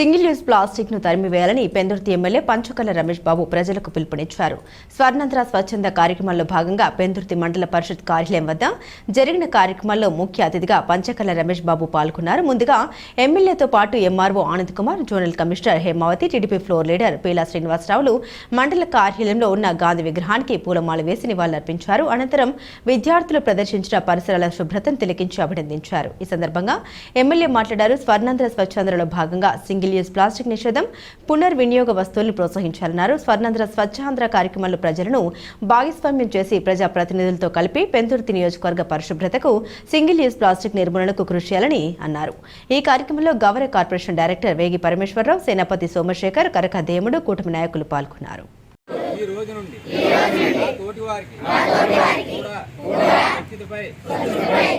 Single use ప్లాస్టిక్ను తరిమివేయాలని Pendurthi MLA Panchakarla Ramesh Babu ప్రజలకు పిలుపునిచ్చారు. స్వర్ణంధ్ర స్వచ్ఛంద కార్యక్రమంలో భాగంగా పెందుర్తి మండల పరిషత్ కార్యాలయం వద్ద జరిగిన కార్యక్రమంలో ముఖ్య అతిథిగా పంచకల్ల రమేష్ బాబు పాల్గొన్నారు. ముందుగా ఎమ్మెల్యేతో పాటు MRO Anand Kumar zonal commissioner Hemavathi TDP floor leader Peela శ్రీనివాసరావులు మండల కార్యాలయంలో ఉన్న గాంధీ విగ్రహానికి పూలమాల వేసి నివాళులర్పించారు. అనంతరం విద్యార్థులు ప్రదర్శించిన పరిసరాల శుభ్రతను తిలకించి అభినందించారు. ఈ సందర్భంగా ఎమ్మెల్యే మాట్లాడారు. స్వర్ణంధ్ర స్వచ్ఛంద్రలో భాగంగా సింగిల్ యూజ్ ప్లాస్టిక్ నిషేధం పునర్వినియోగ వస్తువులను ప్రోత్సహించాలన్నారు. స్వర్ణాంధ్ర స్వచ్ఛాంధ్ర కార్యక్రమంలో ప్రజలను భాగస్వామ్యం చేసి ప్రజా ప్రతినిధులతో కలిపి పెందుర్తి నియోజకవర్గ పరిశుభ్రతకు సింగిల్ యూజ్ ప్లాస్టిక్ నిర్మూలనకు కృషి చేయాలని అన్నారు. ఈ కార్యక్రమంలో గౌరవ కార్పొరేషన్ డైరెక్టర్ వేగి పరమేశ్వరరావు సేనాపతి సోమశేఖర్ కరకదేముడు కూటమి నాయకులు పాల్గొన్నారు. రోజు నుండి తోటి వారికి కూడా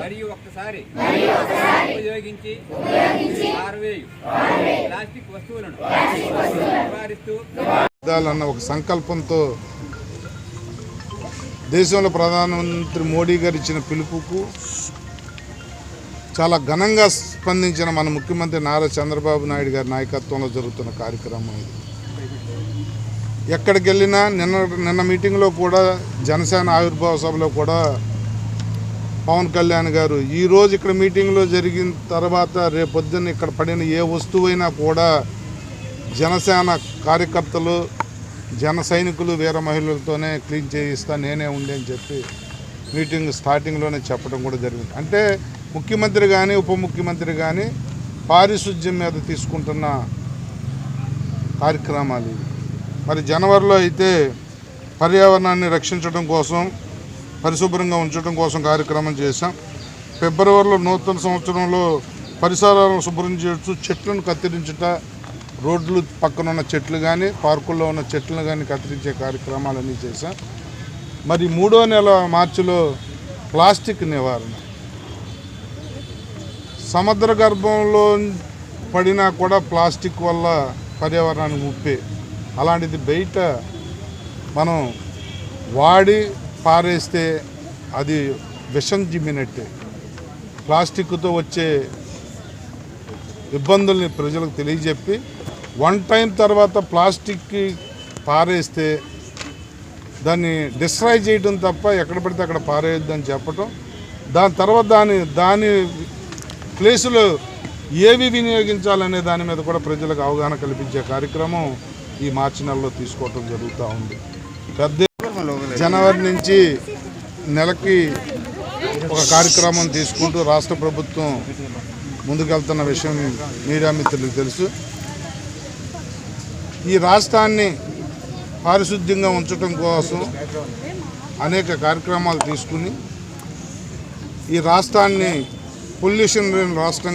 మరియు ఒక్కసారి ఉపయోగించి పారవేయు ప్లాస్టిక్ వస్తువులను నివారిస్తూ అన్న ఒక సంకల్పంతో దేశంలో ప్రధానమంత్రి మోడీ గారు ఇచ్చిన పిలుపుకు చాలా ఘనంగా స్పందించిన మన ముఖ్యమంత్రి నారా చంద్రబాబు నాయుడు గారి నాయకత్వంలో జరుగుతున్న కార్యక్రమం ఇది. ఎక్కడికి వెళ్ళినా నిన్న నిన్న మీటింగ్లో కూడా జనసేన ఆవిర్భావ సభలో కూడా పవన్ కళ్యాణ్ గారు ఈరోజు ఇక్కడ మీటింగ్లో జరిగిన తర్వాత రేపు పొద్దున్న ఇక్కడ పడిన ఏ వస్తువైనా కూడా జనసేన కార్యకర్తలు జన సైనికులు వీర మహిళలతోనే క్లీన్ చేయిస్తా నేనే ఉండి అని చెప్పి మీటింగ్ స్టార్టింగ్లోనే చెప్పడం కూడా జరిగింది. అంటే ముఖ్యమంత్రి కానీ ఉప ముఖ్యమంత్రి కానీ పారిశుధ్యం మీద తీసుకుంటున్న కార్యక్రమాలు ఇవి. మరి జనవరిలో అయితే పర్యావరణాన్ని రక్షించడం కోసం పరిశుభ్రంగా ఉంచడం కోసం కార్యక్రమం చేశాం. ఫిబ్రవరిలో నూతన సంవత్సరంలో పరిసరాలను శుభ్రం చేయొచ్చు చెట్లను కత్తిరించుట రోడ్లు పక్కన ఉన్న చెట్లు కానీ పార్కుల్లో ఉన్న చెట్లను కానీ కత్తిరించే కార్యక్రమాలన్నీ చేశాం. మరి మూడో నెల మార్చిలో ప్లాస్టిక్ నివారణ. సముద్ర గర్భంలో పడినా కూడా ప్లాస్టిక్ వల్ల పర్యావరణానికి ముప్పే అలాంటిది బయట మనం వాడి పారేస్తే అది విషం జిమ్మినట్టే. ప్లాస్టిక్తో వచ్చే ఇబ్బందుల్ని ప్రజలకు తెలియజెప్పి వన్ టైం తర్వాత ప్లాస్టిక్కి పారేస్తే దాన్ని డిస్ట్రాయ్ చేయడం తప్ప ఎక్కడ పడితే అక్కడ పారేయొద్దని చెప్పటం. దాని తర్వాత దాని దాని ప్లేసులో ఏవి వినియోగించాలనే దాని మీద కూడా ప్రజలకు అవగాహన కల్పించే కార్యక్రమం ఈ మార్చి నెలలో తీసుకోవటం జరుగుతూ ఉంది. పెద్ద జనవరి నుంచి నెలకి ఒక కార్యక్రమం తీసుకుంటూ రాష్ట్ర ప్రభుత్వం ముందుకెళ్తున్న విషయం మీడియా మిత్రులకు తెలుసు. ఈ రాష్ట్రాన్ని పారిశుద్ధ్యంగా ఉంచడం కోసం అనేక కార్యక్రమాలు తీసుకుని ఈ రాష్ట్రాన్ని పొల్యూషన్ లేని రాష్ట్రం